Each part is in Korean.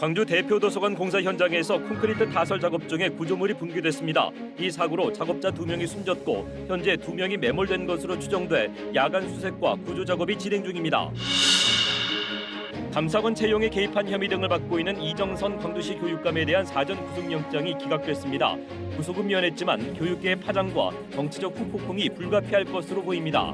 광주 대표 도서관 공사 현장에서 콘크리트 타설 작업 중에 구조물이 붕괴됐습니다. 이 사고로 작업자 두 명이 숨졌고 현재 두 명이 매몰된 것으로 추정돼 야간 수색과 구조 작업이 진행 중입니다. 감사원 채용에 개입한 혐의 등을 받고 있는 이정선 광주시 교육감에 대한 사전 구속영장이 기각됐습니다. 구속은 면했지만 교육계의 파장과 정치적 후폭풍이 불가피할 것으로 보입니다.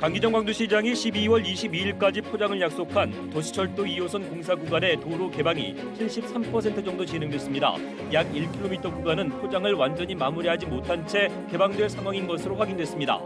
강기정 광주시장이 12월 22일까지 포장을 약속한 도시철도 2호선 공사 구간의 도로 개방이 73% 정도 진행됐습니다. 약 1km 구간은 포장을 완전히 마무리하지 못한 채 개방될 상황인 것으로 확인됐습니다.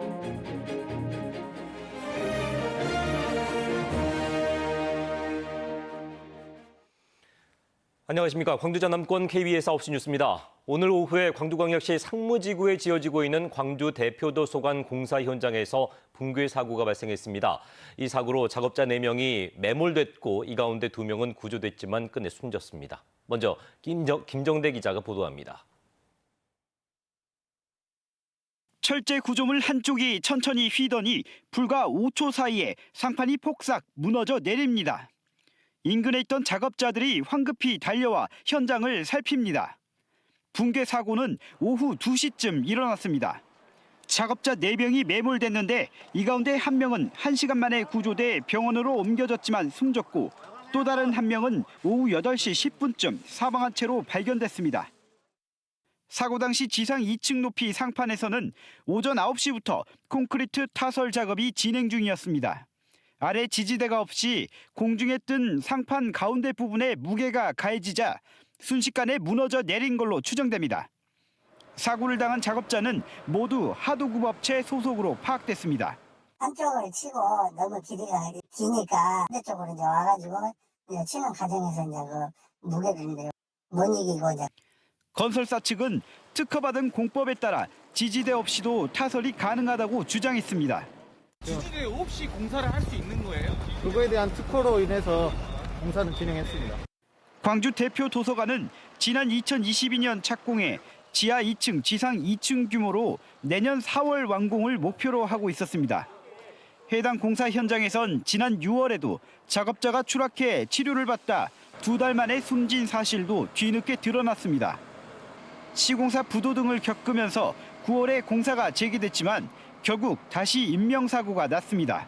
안녕하십니까 광주 전남권 KBS 9시 뉴스입니다. 오늘 오후에 광주광역시 상무지구에 지어지고 있는 광주 대표도서관 공사 현장에서 붕괴 사고가 발생했습니다. 이 사고로 작업자 4명이 매몰됐고 이 가운데 2명은 구조됐지만 끝내 숨졌습니다. 먼저 김정, 김정대 기자가 보도합니다. 철제 구조물 한쪽이 천천히 휘더니 불과 5초 사이에 상판이 폭삭 무너져 내립니다. 인근에 있던 작업자들이 황급히 달려와 현장을 살핍니다. 붕괴 사고는 오후 2시쯤 일어났습니다. 작업자 4명이 매몰됐는데 이 가운데 한 명은 1시간 만에 구조돼 병원으로 옮겨졌지만 숨졌고 또 다른 한 명은 오후 8시 10분쯤 사망한 채로 발견됐습니다. 사고 당시 지상 2층 높이 상판에서는 오전 9시부터 콘크리트 타설 작업이 진행 중이었습니다. 아래 지지대가 없이 공중에 뜬 상판 가운데 부분에 무게가 가해지자 순식간에 무너져 내린 걸로 추정됩니다. 사고를 당한 작업자는 모두 하도급업체 소속으로 파악됐습니다. 한쪽을 치고 너무 길이가 기니까 반대쪽으로 이제 와가지고 이제 치는 과정에서 이제 그 무게를 이제 못 이기고 이제 건설사 측은 특허받은 공법에 따라 지지대 없이도 타설이 가능하다고 주장했습니다. 지지대 없이 공사를 할 수? 그거에 대한 특허로 인해서 공사는 진행했습니다. 광주 대표 도서관은 지난 2022년 착공해 지하 2층, 지상 2층 규모로 내년 4월 완공을 목표로 하고 있었습니다. 해당 공사 현장에선 지난 6월에도 작업자가 추락해 치료를 받다 두 달 만에 숨진 사실도 뒤늦게 드러났습니다. 시공사 부도 등을 겪으면서 9월에 공사가 재개됐지만 결국 다시 인명사고가 났습니다.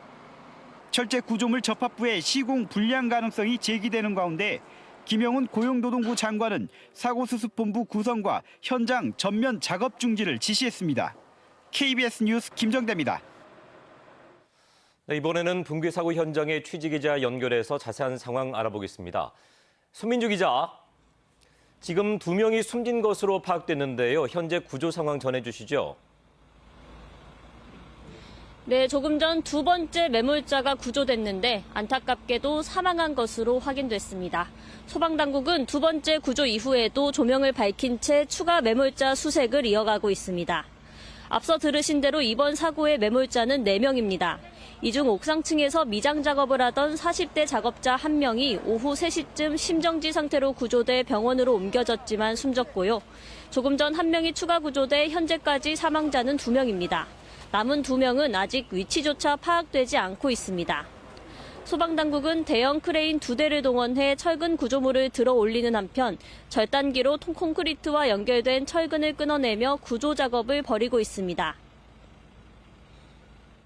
철제 구조물 접합부의 시공 불량 가능성이 제기되는 가운데 김영훈 고용노동부 장관은 사고수습본부 구성과 현장 전면 작업 중지를 지시했습니다. KBS 뉴스 김정대입니다. 네, 이번에는 붕괴 사고 현장의 취재 기자 연결해서 자세한 상황 알아보겠습니다. 손민주 기자, 지금 두 명이 숨진 것으로 파악됐는데요. 현재 구조 상황 전해주시죠. 네, 조금 전 두 번째 매몰자가 구조됐는데 안타깝게도 사망한 것으로 확인됐습니다. 소방당국은 두 번째 구조 이후에도 조명을 밝힌 채 추가 매몰자 수색을 이어가고 있습니다. 앞서 들으신 대로 이번 사고의 매몰자는 4명입니다. 이 중 옥상층에서 미장 작업을 하던 40대 작업자 1명이 오후 3시쯤 심정지 상태로 구조돼 병원으로 옮겨졌지만 숨졌고요. 조금 전 1명이 추가 구조돼 현재까지 사망자는 2명입니다. 남은 2명은 아직 위치조차 파악되지 않고 있습니다. 소방당국은 대형 크레인 두 대를 동원해 철근 구조물을 들어 올리는 한편 절단기로 통 콘크리트와 연결된 철근을 끊어내며 구조 작업을 벌이고 있습니다.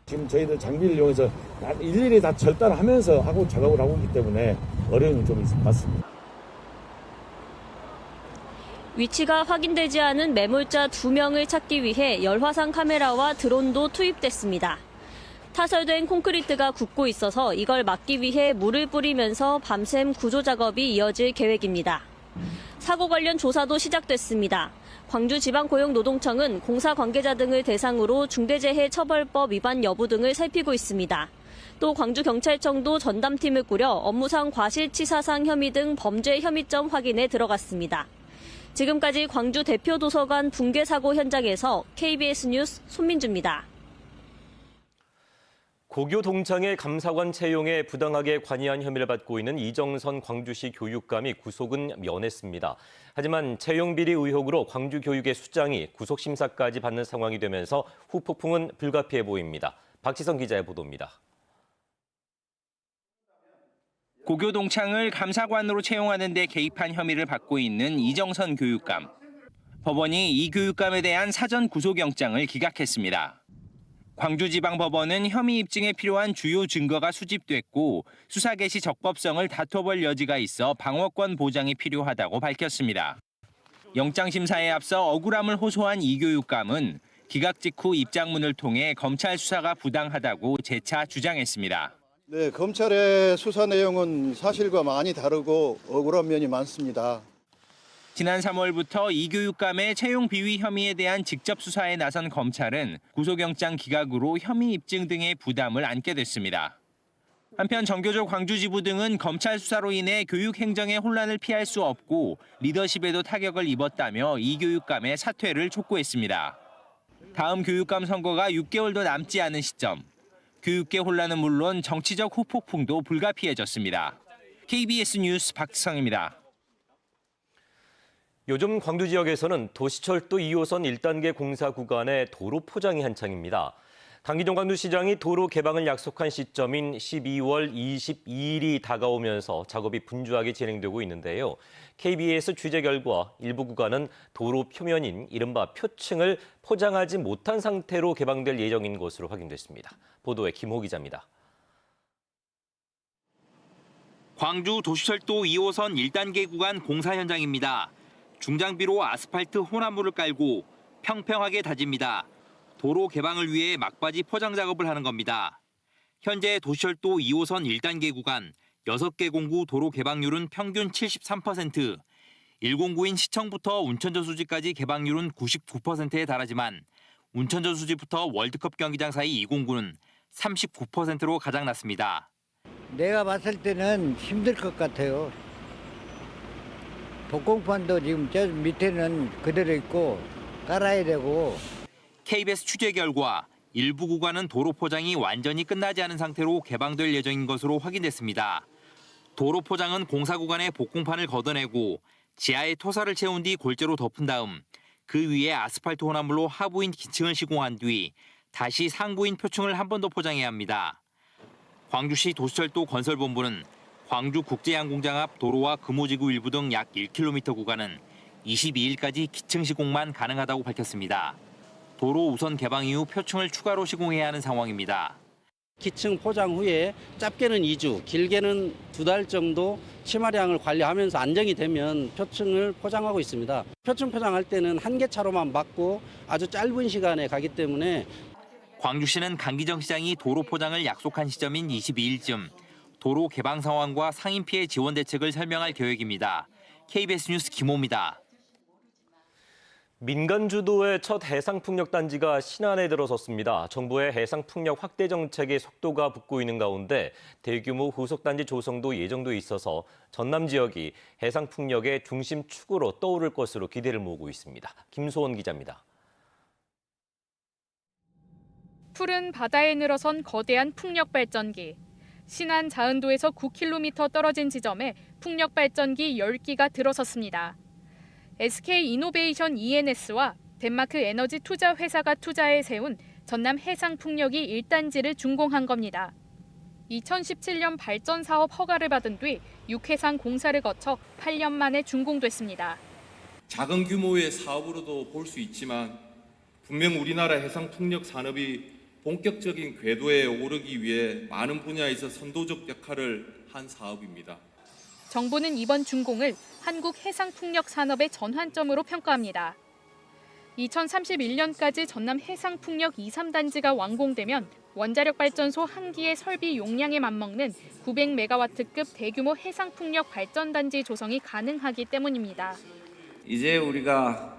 지금 저희들 장비를 이용해서 다 일일이 다 절단하면서 하고 작업을 하고 있기 때문에 어려움이 좀 있- 많습니다. 위치가 확인되지 않은 매몰자 두명을 찾기 위해 열화상 카메라와 드론도 투입됐습니다. 타설된 콘크리트가 굳고 있어서 이걸 막기 위해 물을 뿌리면서 밤샘 구조 작업이 이어질 계획입니다. 사고 관련 조사도 시작됐습니다. 광주지방고용노동청은 공사 관계자 등을 대상으로 중대재해처벌법 위반 여부 등을 살피고 있습니다. 또 광주경찰청도 전담팀을 꾸려 업무상 과실치사상 혐의 등 범죄 혐의점 확인에 들어갔습니다. 지금까지 광주 대표 도서관 붕괴 사고 현장에서 KBS 뉴스 손민주입니다. 고교 동창회 감사관 채용에 부당하게 관여한 혐의를 받고 있는 이정선 광주시 교육감이 구속은 면했습니다. 하지만 채용 비리 의혹으로 광주 교육의 수장이 구속 심사까지 받는 상황이 되면서 후폭풍은 불가피해 보입니다. 박지성 기자의 보도입니다. 고교 동창을 감사관으로 채용하는 데 개입한 혐의를 받고 있는 이정선 교육감. 법원이 이 교육감에 대한 사전 구속영장을 기각했습니다. 광주지방법원은 혐의 입증에 필요한 주요 증거가 수집됐고 수사 개시 적법성을 다퉈볼 여지가 있어 방어권 보장이 필요하다고 밝혔습니다. 영장 심사에 앞서 억울함을 호소한 이 교육감은 기각 직후 입장문을 통해 검찰 수사가 부당하다고 재차 주장했습니다. 네, 검찰의 수사 내용은 사실과 많이 다르고 억울한 면이 많습니다. 지난 3월부터 이 교육감의 채용 비위 혐의에 대한 직접 수사에 나선 검찰은 구속영장 기각으로 혐의 입증 등의 부담을 안게 됐습니다. 한편 정교조 광주지부 등은 검찰 수사로 인해 교육 행정에 혼란을 피할 수 없고 리더십에도 타격을 입었다며 이 교육감의 사퇴를 촉구했습니다. 다음 교육감 선거가 6개월도 남지 않은 시점. 교육계 혼란은 물론 정치적 후폭풍도 불가피해졌습니다. KBS 뉴스 박성입니다. 요즘 광주 지역에서는 도시철도 2호선 1단계 공사 구간의 도로 포장이 한창입니다. 강기정 광주시장이 도로 개방을 약속한 시점인 12월 22일이 다가오면서 작업이 분주하게 진행되고 있는데요. KBS 취재 결과 일부 구간은 도로 표면인 이른바 표층을 포장하지 못한 상태로 개방될 예정인 것으로 확인됐습니다. 보도에 김호 기자입니다. 광주 도시철도 2호선 1단계 구간 공사 현장입니다. 중장비로 아스팔트 혼합물을 깔고 평평하게 다집니다. 도로 개방을 위해 막바지 포장 작업을 하는 겁니다. 현재 도시철도 2호선 1단계 구간 6개 공구 도로 개방률은 평균 73%, 1공구인 시청부터 운천저수지까지 개방률은 99%에 달하지만 운천저수지부터 월드컵 경기장 사이 2공구는 39%로 가장 낮습니다. 내가 봤을 때는 힘들 것 같아요. 복공판도 지금 저 밑에는 그대로 있고 깔아야 되고 KBS 취재 결과 일부 구간은 도로 포장이 완전히 끝나지 않은 상태로 개방될 예정인 것으로 확인됐습니다. 도로 포장은 공사 구간에 복공판을 걷어내고 지하에 토사를 채운 뒤 골재로 덮은 다음 그 위에 아스팔트 혼합물로 하부인 기층을 시공한 뒤 다시 상부인 표층을 한 번 더 포장해야 합니다. 광주시 도시철도 건설본부는 광주 국제양공장 앞 도로와 금호지구 일부 등 약 1km 구간은 22일까지 기층 시공만 가능하다고 밝혔습니다. 도로 우선 개방 이후 표층을 추가로 시공해야 하는 상황입니다. 기층 포장 후에 짧게는 2주, 길게는 두 달 정도 치마량을 관리하면서 안정이 되면 표층을 포장하고 있습니다. 표층 포장할 때는 한 개 차로만 받고 아주 짧은 시간에 가기 때문에 광주시는 강기정 시장이 도로 포장을 약속한 시점인 22일쯤 도로 개방 상황과 상인 피해 지원 대책을 설명할 계획입니다. KBS 뉴스 김호입니다. 민간 주도의 첫 해상풍력 단지가 신안에 들어섰습니다. 정부의 해상풍력 확대 정책에 속도가 붙고 있는 가운데 대규모 후속 단지 조성도 예정돼 있어서 전남 지역이 해상풍력의 중심 축으로 떠오를 것으로 기대를 모으고 있습니다. 김소원 기자입니다. 푸른 바다에 늘어선 거대한 풍력 발전기. 신안 자은도에서 9km 떨어진 지점에 풍력 발전기 10기가 들어섰습니다. SK 이노베이션 ENS와 덴마크 에너지 투자 회사가 투자해 세운 전남 해상 풍력이 1단지를 준공한 겁니다. 2017년 발전 사업 허가를 받은 뒤 육해상 공사를 거쳐 8년 만에 준공됐습니다. 작은 규모의 사업으로도 볼 수 있지만 분명 우리나라 해상 풍력 산업이 본격적인 궤도에 오르기 위해 많은 분야에서 선도적 역할을 한 사업입니다. 정부는 이번 준공을 한국 해상 풍력 산업의 전환점으로 평가합니다. 2031년까지 전남 해상 풍력 2, 3단지가 완공되면 원자력 발전소 한 기의 설비 용량에 맞먹는 900메가와트급 대규모 해상 풍력 발전 단지 조성이 가능하기 때문입니다. 이제 우리가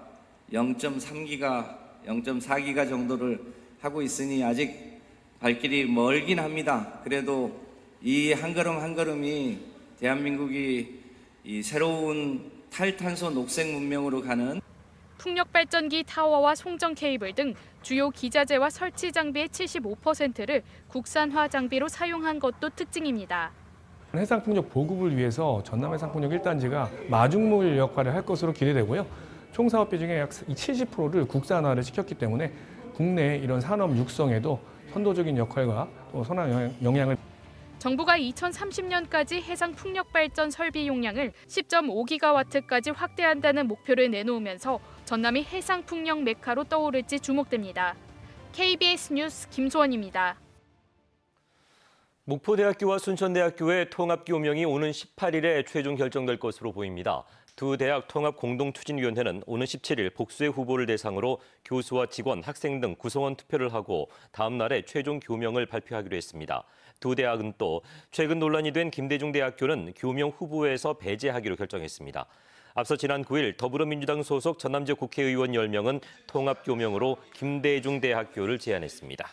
0.3기가, 0.4기가 정도를 하고 있으니 아직 발길이 멀긴 합니다. 그래도 이 한 걸음 한 걸음이 대한민국이 이 새로운 탈탄소 녹색 문명으로 가는 풍력 발전기 타워와 송전 케이블 등 주요 기자재와 설치 장비의 75%를 국산화 장비로 사용한 것도 특징입니다. 해상풍력 보급을 위해서 전남 해상풍력 1단지가 마중물 역할을 할 것으로 기대되고요. 총 사업비 중에 약 70%를 국산화를 시켰기 때문에 국내 이런 산업 육성에도 선도적인 역할과 또 선한 영향- 영향을 정부가 2030년까지 해상 풍력 발전 설비 용량을 10.5기가와트까지 확대한다는 목표를 내놓으면서 전남이 해상 풍력 메카로 떠오를지 주목됩니다. KBS 뉴스 김소원입니다. 목포대학교와 순천대학교의 통합 교명이 오는 18일에 최종 결정될 것으로 보입니다. 두 대학 통합 공동추진위원회는 오는 17일 복수의 후보를 대상으로 교수와 직원, 학생 등 구성원 투표를 하고 다음 날에 최종 교명을 발표하기로 했습니다. 두 대학은 또 최근 논란이 된 김대중 대학교는 교명 후보에서 배제하기로 결정했습니다. 앞서 지난 9일 더불어민주당 소속 전남지역 국회의원 10명은 통합 교명으로 김대중 대학교를 제안했습니다.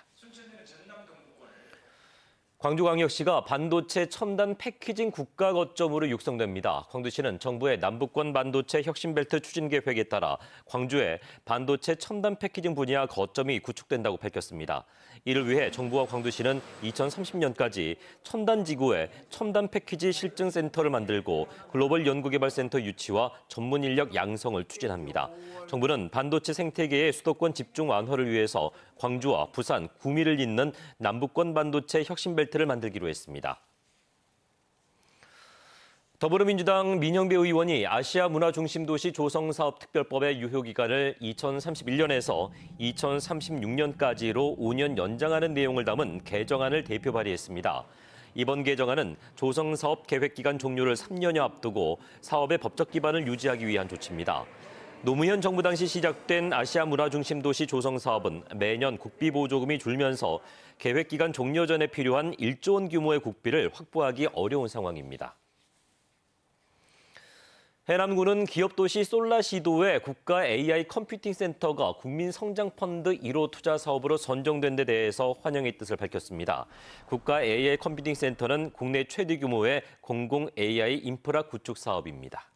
광주광역시가 반도체 첨단 패키징 국가 거점으로 육성됩니다. 광주시는 정부의 남북권 반도체 혁신벨트 추진 계획에 따라 광주에 반도체 첨단 패키징 분야 거점이 구축된다고 밝혔습니다. 이를 위해 정부와 광주시는 2030년까지 첨단 지구에 첨단 패키지 실증 센터를 만들고 글로벌 연구개발센터 유치와 전문 인력 양성을 추진합니다. 정부는 반도체 생태계의 수도권 집중 완화를 위해서 광주와 부산, 구미를 잇는 남북권 반도체 혁신벨트를 만들기로 했습니다. 더불어민주당 민영배 의원이 아시아 문화 중심 도시 조성 사업 특별법의 유효 기간을 2031년에서 2036년까지로 5년 연장하는 내용을 담은 개정안을 대표 발의했습니다. 이번 개정안은 조성 사업 계획 기간 종료를 3년여 앞두고 사업의 법적 기반을 유지하기 위한 조치입니다. 노무현 정부 당시 시작된 아시아 문화 중심 도시 조성 사업은 매년 국비 보조금이 줄면서 계획 기간 종료 전에 필요한 1조 원 규모의 국비를 확보하기 어려운 상황입니다. 해남군은 기업도시 솔라시도의 국가 AI 컴퓨팅 센터가 국민 성장 펀드 1호 투자 사업으로 선정된 데 대해서 환영의 뜻을 밝혔습니다. 국가 AI 컴퓨팅 센터는 국내 최대 규모의 공공 AI 인프라 구축 사업입니다.